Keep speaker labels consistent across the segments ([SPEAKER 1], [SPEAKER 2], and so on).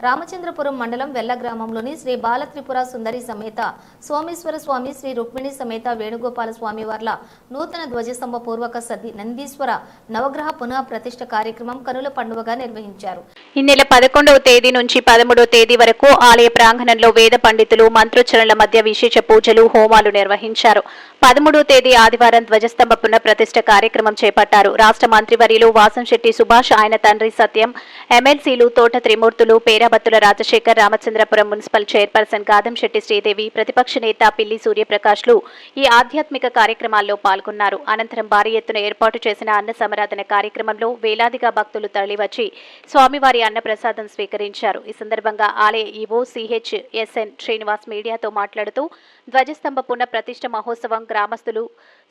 [SPEAKER 1] రామచంద్రపురం మండలం వెల్ల గ్రామంలోని శ్రీ బాల త్రిపుర సుందరి సమేత సోమేశ్వర స్వామి శ్రీ రుక్మిణి సమేత వేణుగోపాల స్వామి వార్ల నూతన ధ్వజస్తంభ పూర్వక సది నందీశ్వర నవగ్రహ పునః ప్రతిష్ఠ కార్యక్రమం కనుల పండుగగా నిర్వహించారు.
[SPEAKER 2] ఈ నెల పదకొండవ తేదీ నుంచి పదమూడవ తేదీ వరకు ఆలయ ప్రాంగణంలో వేద పండితులు మంత్రోచ్చరణల మధ్య విశేష పూజలు హోమాలు నిర్వహించారు. పదమూడవ తేదీ ఆదివారం ధ్వజస్తంభ పునః ప్రతిష్ఠ కార్యక్రమం చేపట్టారు. రాష్ట్ర మంత్రివర్యులు వాసంశెట్టి సుభాష్ ఆయన తండ్రి సత్యం ఎమ్మెల్సీలు తోట త్రిమూర్తులు పేరాబత్తుల రాజశేఖర్ రామచంద్రపురం మున్సిపల్ చైర్పర్సన్ గాదంశెట్టి శ్రీదేవి ప్రతిపక్ష నేత పిల్లి సూర్యప్రకాష్లు ఈ ఆధ్యాత్మిక కార్యక్రమాల్లో పాల్గొన్నారు. అనంతరం భారీ ఎత్తున ఏర్పాటు చేసిన అన్న సమరాధన కార్యక్రమంలో వేలాదిగా భక్తులు తరలివచ్చి స్వామివారి అన్నప్రసాదం స్వీకరించారు. ఈ సందర్భంగా ఆలయ ఈవో సిహెచ్ ఎస్ఎన్ శ్రీనివాస్ మీడియాతో మాట్లాడుతూ ధ్వజస్తంభ పునఃప్రతిష్ఠ మహోత్సవం గ్రామస్తులు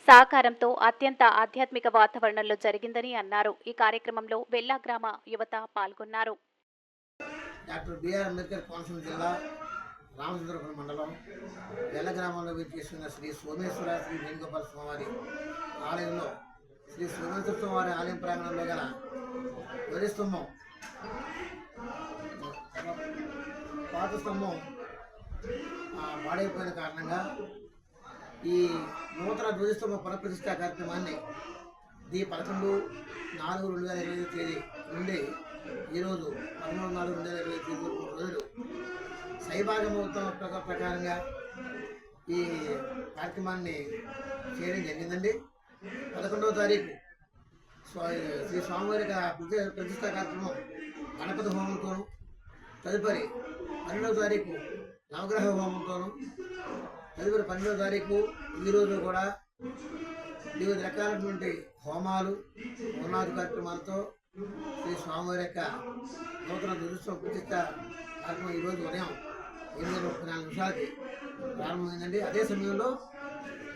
[SPEAKER 2] సహకారంతో అత్యంత ఆధ్యాత్మిక వాతావరణంలో జరిగిందని అన్నారు. ఈ కార్యక్రమంలో వెల్లా గ్రామ యువత పాల్గొన్నారు.
[SPEAKER 3] డాక్టర్ బిఆర్ అంబేద్కర్ కోనసీమ జిల్లా రామచంద్రపురం మండలం వెల్ల గ్రామంలో చేస్తున్న శ్రీ సోమేశ్వర శ్రీ వేణుగోపాల స్వామివారి ఆలయంలో శ్రీ సోమేశ్వర స్వామివారి ఆలయం ప్రాంగణంలో గల ధ్వరిస్తంభం పాత స్తంభం పాడైపోయిన కారణంగా ఈ నూతన ధ్వజస్తంభ పునఃప్రతిష్ఠా కార్యక్రమాన్ని ది పదకొండు నాలుగు రెండు వేల ఇరవై తేదీ నుండి ఈరోజు పదమూడు నాలుగు రెండు వేల ఇరవై తేదీ మూడు రోజులు సైభాగ ముహూర్తం ప్రక- ప్రకారంగా ఈ కార్యక్రమాన్ని చేయడం జరిగిందండి. పదకొండవ తారీఖు స్వా- శ్రీ స్వామివారి ప్రతిష్టా కార్యక్రమం గణపతి హోమంతోను తదుపరి పన్నెండవ తారీఖు నవగ్రహ హోమంతోను తదుపరి పన్నెండవ తారీఖు ఈరోజు కూడా వివిధ రకాలైనటువంటి హోమాలు హోమాది కార్యక్రమాలతో స్వామివారి యొక్క నూతన దురుత్సవ ప్రతిష్ట కార్యక్రమం ఈరోజు ఉదయం ఎనిమిది ముప్పై నాలుగు నిమిషాలకి ప్రారంభమైందండి. అదే సమయంలో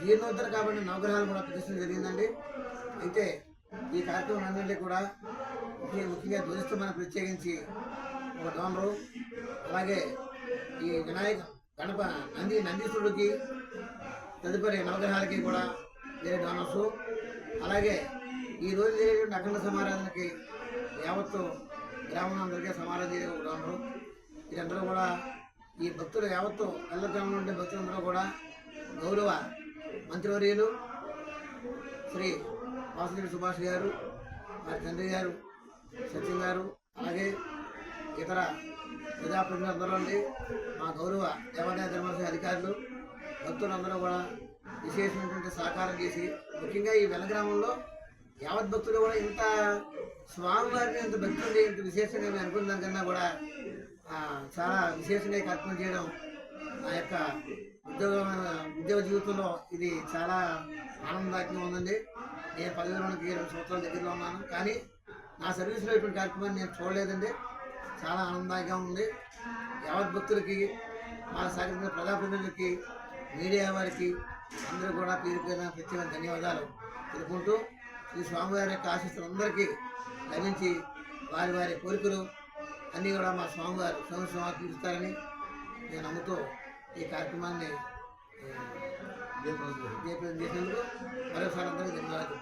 [SPEAKER 3] జీర్ణోద్ధర కాబట్టి నవగ్రహాలు కూడా ప్రదర్శన జరిగిందండి. అయితే ఈ కార్యక్రమం అన్నింటినీ కూడా ముఖ్యంగా ధ్వజస్తంభాన్ని ప్రత్యేకించి ఒక డోనరు అలాగే ఈ వినాయక గణప నంది నందీశ్వరుడికి తదుపరి నవగ్రహాలకి కూడా వేరే డోనర్స్ అలాగే ఈ రోజు జరిగేటువంటి అఖండ సమారాధనకి యావత్తు గ్రామం అందరికీ సమారాధన చేసే ఒక వీరందరూ కూడా ఈ భక్తులు యావత్తు ఎల్ల గ్రామంలో ఉండే భక్తులందరూ కూడా గౌరవ మంత్రివర్యులు శ్రీ వాసుదేవి సుభాష్ గారు వారి తండ్రి గారు సచిన్ గారు అలాగే ఇతర ప్రజాప్రతినిధులందరూ ఉండి మా గౌరవ దేవాదాయ ధర్మశాల అధికారులు భక్తులందరూ కూడా విశేషమైనటువంటి సహకారం చేసి ముఖ్యంగా ఈ వెల గ్రామంలో యావత్ భక్తులు కూడా ఇంత స్వామివారిని ఇంత భక్తి ఉండే ఇంత విశేషంగా మేము అనుకున్న దానికన్నా కూడా చాలా విశేషంగా కల్పన చేయడం నా యొక్క ఉద్యోగ ఉద్యోగ జీవితంలో ఇది చాలా ఆనందదాయకంగా ఉందండి. నేను పదివేలకి ఇరవై సంవత్సరాల దగ్గరలో ఉన్నాను. కానీ నా సర్వీస్లో ఇటువంటి కార్యక్రమాన్ని నేను చూడలేదండి. చాలా ఆనందదాయకంగా ఉంది. యావత్ భక్తులకి మా సహకరించిన ప్రజాప్రతినిధులకి మీడియా వారికి అందరూ కూడా పేరు పేరున ప్రత్యేక ధన్యవాదాలు తెలుపుకుంటూ శ్రీ స్వామివారి యొక్క ఆశీస్సులు అందరికీ లభించి వారి వారి కోరికలు అన్నీ కూడా మా స్వామివారు స్వామి స్వామి తీరుస్తారని నేను నమ్ముతూ ఈ కార్యక్రమాన్ని జయప్రదం చేసినందుకు మరోసారి అందరికీ ధన్యవాదాలు.